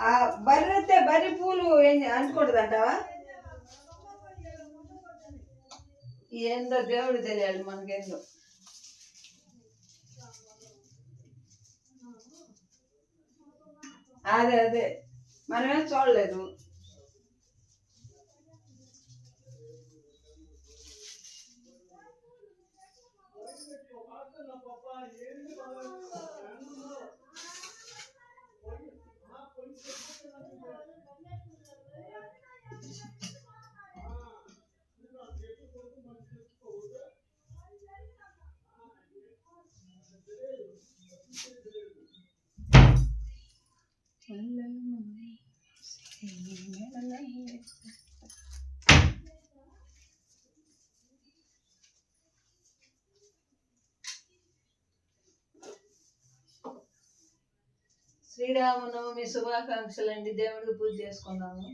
ఆ బర్రె అయితే బర్రె పూలు ఏం అనుకుంటుంది అంటావా ఏందో దేవుడు తెలియాలి మనకేందో. అదే అదే. మనమేం చూడలేదు. శ్రీరామనవమి శుభాకాంక్షలు అండి దేవుడికి పూజ చేసుకున్నాము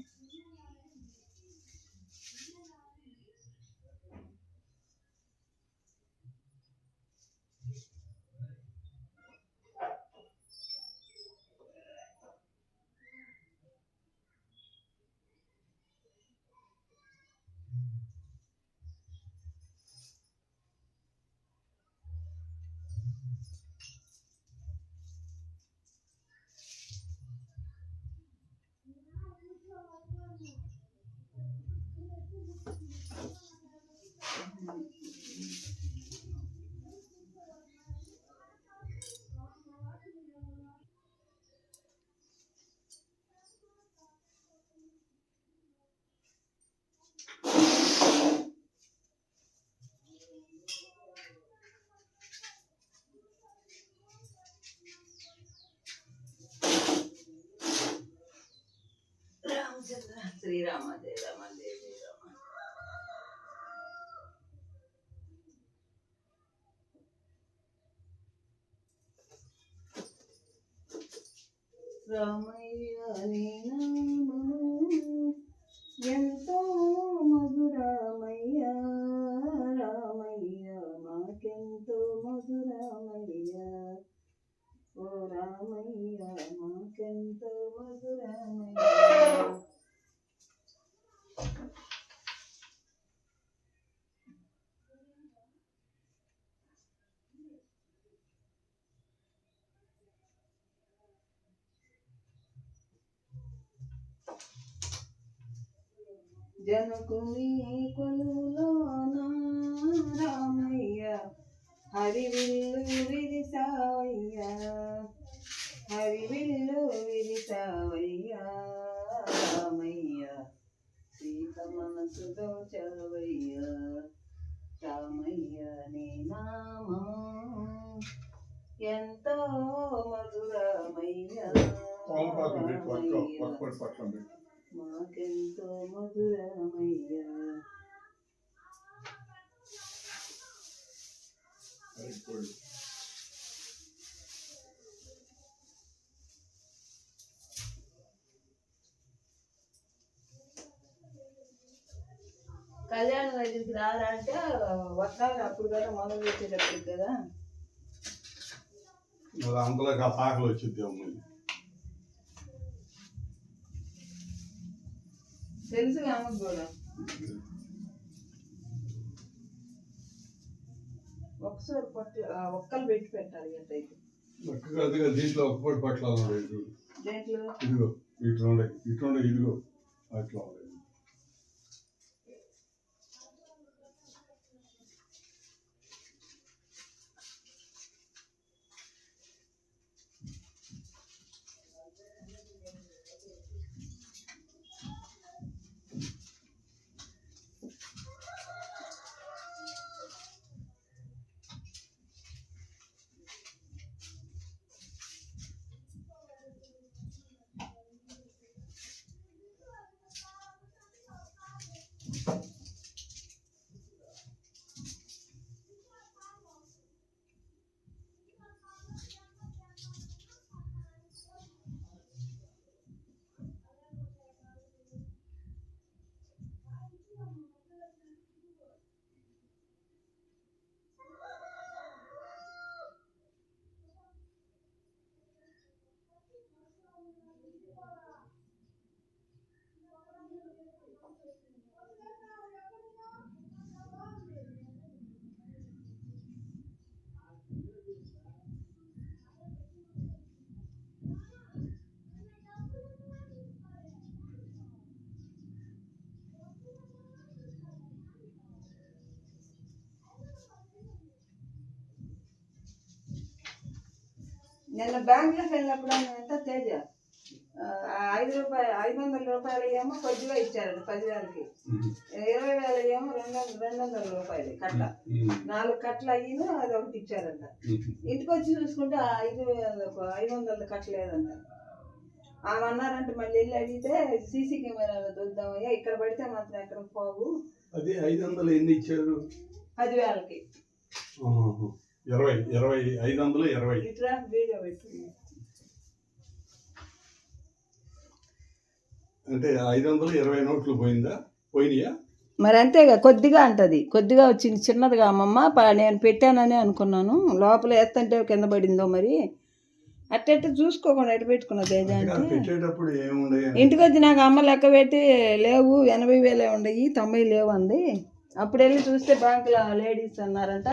రామచంద్ర శ్రీరామ జయ రామ జయ జయ రామ రామయ్య నామము ఎంతో మధురామయ్య రామయ్య మాకెంతో మధురామయ్య ఓ రామయ్య మాకెంతో మధురామయ్య. జనకుని కొలులోన రామయ్య హరివిల్లు విరిసావయ్య. హరివిల్లు విరిసావయ్య రామయ్య. సీత మనసు దోచవయ్య రామయ్య నీ నామం. ఎంతో మధురమయ్య పక్కన మాకెంతో మధురమయ్య అయిపోయి కళ్యాణం దగ్గరికి రారా అంటే వస్తారు అప్పుడు కదా మొదలు పెట్టేటప్పుడు కదా మరి అందులోకి ఆ పాకలు వచ్చింది అమ్మాయి తెలుసు ఆమెకు కూడా. ఒకసారి పట్టు ఒక్కలు పెట్టి పెట్టాలి అదిగా దీంట్లో ఒక్కటి పట్ల ఇదిగో దేంట్లో? ఇదిగో ఇటు ఉండే ఇటు ఉండే ఇదిగో అట్లా నెల బ్యాంకులకు వెళ్ళినప్పుడు అంతా పే చేస్తాం ఐదు రూపాయలు ఐదు వందల రూపాయలు ఏమో కొద్దిగా ఇచ్చారండి పదివేలకి. ఇరవై వేలు ఏమో రెండు వందల రెండు వందల రూపాయలు కట్ట. నాలుగు కట్టలు అయ్యిను అది ఒకటి ఇచ్చారంట. ఇంటికి వచ్చి చూసుకుంటే ఐదు వేల- ఐదు వందల కట్టలేదంట ఆమె అన్నారంటే మళ్ళీ వెళ్ళి అడిగితే సీసీ కెమెరాలో దొరుకుతామయ్యా ఇక్కడ పడితే మాత్రం ఎక్కడ పోవు. అది ఐదు వందలు ఎన్ని ఇచ్చారు? పదివేలకి. ఇరవై ఇరవై ఐదు వందలు ఇరవై. ఇట్లా వీడియో పెట్టుకున్నాం. అంటే ఐదు వందలు ఇరవై నోట్లు పోయిందా? పోయినాయా? మరి అంతేగా కొద్దిగా అంటది. కొద్దిగా వచ్చింది చిన్నదిగా అమ్మమ్మ నేను పెట్టానని అనుకున్నాను. లోపల ఎత్తంటే కింద పడిందో మరి? అట్టెట్ట చూసుకోకుండా ఎటు పెట్టుకున్నా తేజ అంటే ఇంటికి వచ్చి నాకు అమ్మ లెక్క పెట్టి లేవు ఎనభై వేలే ఉండయి తొంభై లేవు అంది. అప్పుడు వెళ్ళి చూస్తే బ్యాంకులో లేడీస్ అన్నారంట.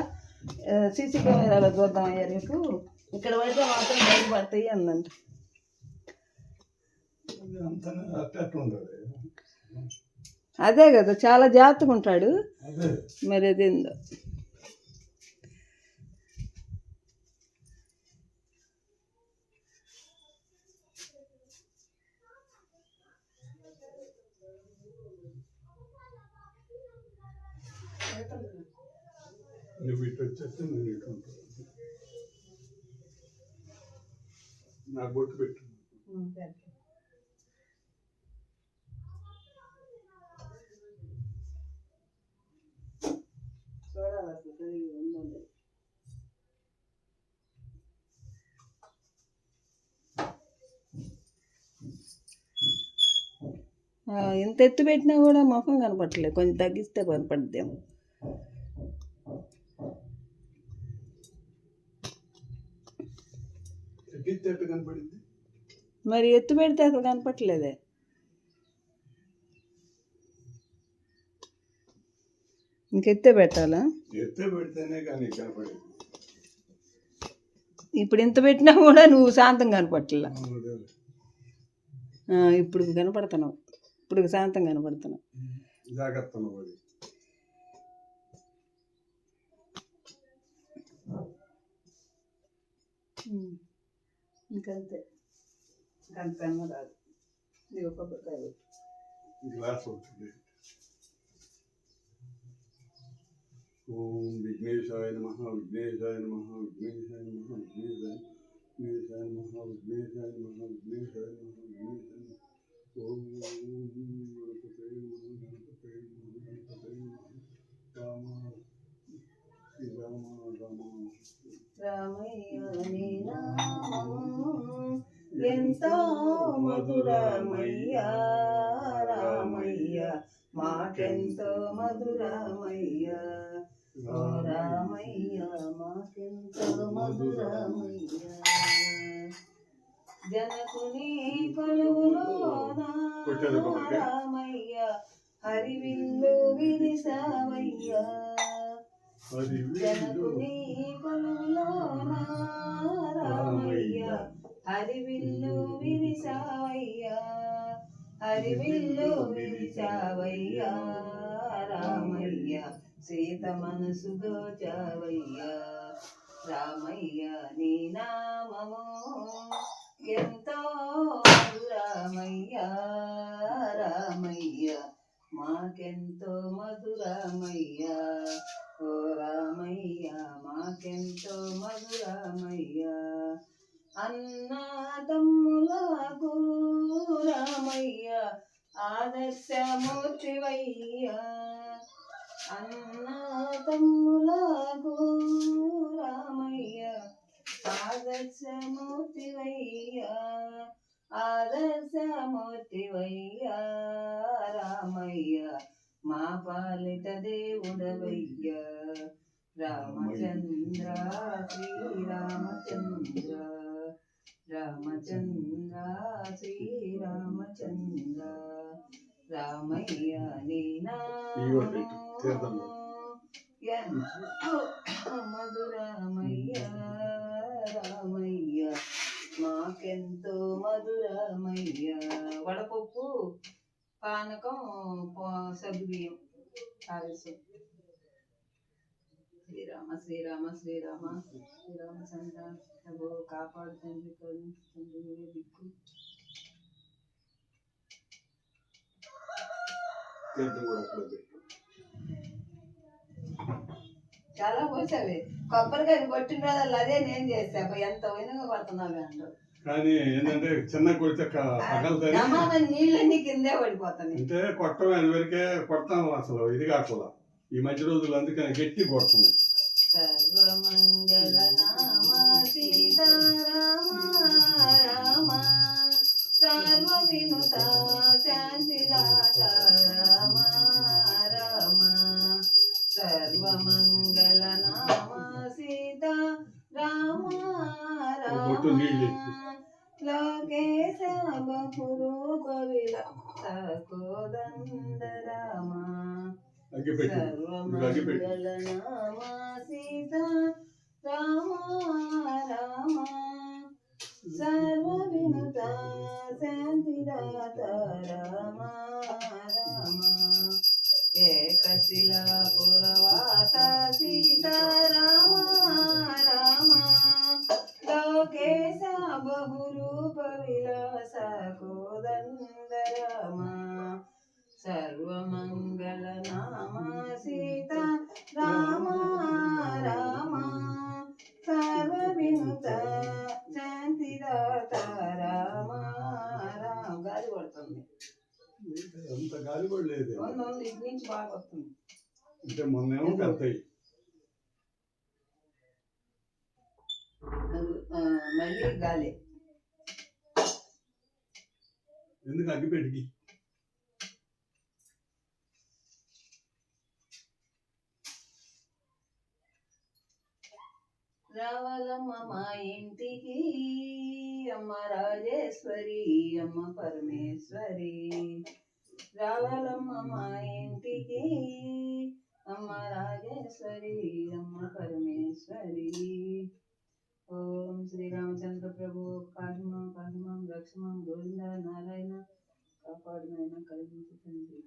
సీసీ కెమెరాలో చూద్దాం అయ్యా రేపు. ఇక్కడ పడితే మాత్రం బయట పడతాయి అందంట. అట్ట అదే కదా చాలా జాగ్రత్తగా ఉంటాడు. మరి అదేందో నువ్వు ఇటు వచ్చేస్తే నేను ఇటు ఉంటాను నాకు బొట్టు పెట్టు ఇంత ఎత్తు పెట్టినా కూడా ముఖం కనపడట్లేదు. కొంచెం తగ్గిస్తే కనపడుద్దేమో. మరి ఎత్తు పెడితే అసలు కనపట్లేదే ఇంకెత్తే పెట్టాలా? ఎత్తే పెడితేనే కానీ కనపడింది. ఇప్పుడు ఇంత పెట్టినా కూడా నువ్వు శాంతం కనపట్లా ఇప్పుడు కనపడుతున్నావు. ఇప్పుడు శాంతం కనపడుతున్నావు జాగ్రత్త. ఇంకంతే. ఇంకంతేమో రాదు. ఇది ఒక. గ్లాస్ అవుతుంది ఓం విఘ్నేశాయ నమ విఘ్నేశాయ నమ విఘ్నేశాయ నమ విఘ్నేశాయ విఘ్నేశాయ నమ విఘ్నేశాయ నమ విఘ్నేశాయ నమ విఘ్నేశాయ నమ. ఎంతో మధురమయ్య రామయ్య మాకెంతో జనకుని కొలువులో రామయ్య హరివిల్లు విరిసావయ్య. జనకుని కొలువులో రామయ్య హరివిల్లు విరిసావయ్య. హరివిల్లు విరిసావయ్య. రామయ్య సీత మనసు దోచావయ్య. రామయ్య నీ నామము ఎంతో మధురామయ్య రామయ్య మాకెంతో మధురామయ్య. ఓ రామయ్య మాకెంతో మధురామయ్య. అన్నా తమ్ములకు రామయ్య ఆదర్శమూర్తివయ్య. అన్నా తమ్ములకు రామయ్య ఆదర్శమూర్తివయ్యా ఆదర్శమూర్తివయ్యా రామయ్య మా పాలిట దేవుడవయ్యా. రామచంద్ర శ్రీరామచంద్ర రామచంద్ర శ్రీరామచంద్ర రామయ్య నీ ఇదిగో పెట్టు, తీర్థంలో. ఎంతో మధురామయ్య రామయ్య మాకెంతో మధురమయ్య. వడపప్పు పానకం ప- సగ్గుబియ్యం పాయసం శ్రీరామ శ్రీరామ శ్రీరామ శ్రీరామచంద్ర ప్రభు కాపాడు తండ్రి కరుణించు తండ్రి దిక్కు. తీర్థం కూడా అక్కడ పెట్టు చాలా పోసావి. కొబ్బరికాయ కొట్టిన రోజుల్లో అదే నేను చేస్తా అబ్బా, ఎంత వైనంగా పడుతున్నావు అంటారు కానీ ఏంటంటే చిన్న కొడితే పగలుతాయి నమ్మని నీళ్ళన్నీ కిందే పడిపోతాయి అంటే కొట్టడం అది వరకే కొడతాం అసలు ఇది కాకుండా. ఈ మధ్య రోజులు అందుకని గట్టి కొడుతున్నాయి. సర్వమంగళ రామ సర్వ వినుత శాంతిదాత రామ రామ సర్వమంగళ నామ సీతా రామ రామ లోకేశ బహురూప విలస కోదండ రామ అగ్గిపెట్టి సర్వమంగళనామా సీత రామ రామ సర్వవినుత శాంతిదాత రామ రామ ఏకశిలాపురవాస సీత రామ వస్తుంది. అంటే మొన్నేమో మళ్ళీ గాలి. ఎందుకు అగ్గిపెట్టికి రావాలమ్మ మా ఇంటికి అమ్మ రాజేశ్వరి అమ్మ పరమేశ్వరి. రావాలమ్మ మా ఇంటికి. అమ్మ రాజేశ్వరి అమ్మ పరమేశ్వరి. ఓం శ్రీ రామచంద్ర ప్రభు కాహిమం కాహిమం లక్ష్మం గోవింద నారాయణ కాపాడునైనా కలిగించు తండ్రి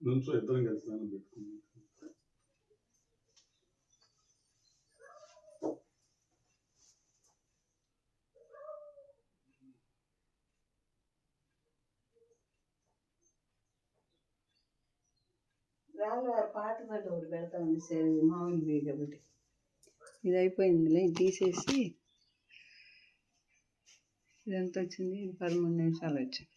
నుంచో ఇద్దరం కలిసి స్నానం పెట్టుకున్నాం రాముల వారి పాట పాట ఒకటి పెడతామండి సరే మామూలు ఒకటి. ఇది అయిపోయిందిలే తీసేసి ఇది ఎంత వచ్చింది ఇది పదమూడు నిమిషాలు వచ్చింది.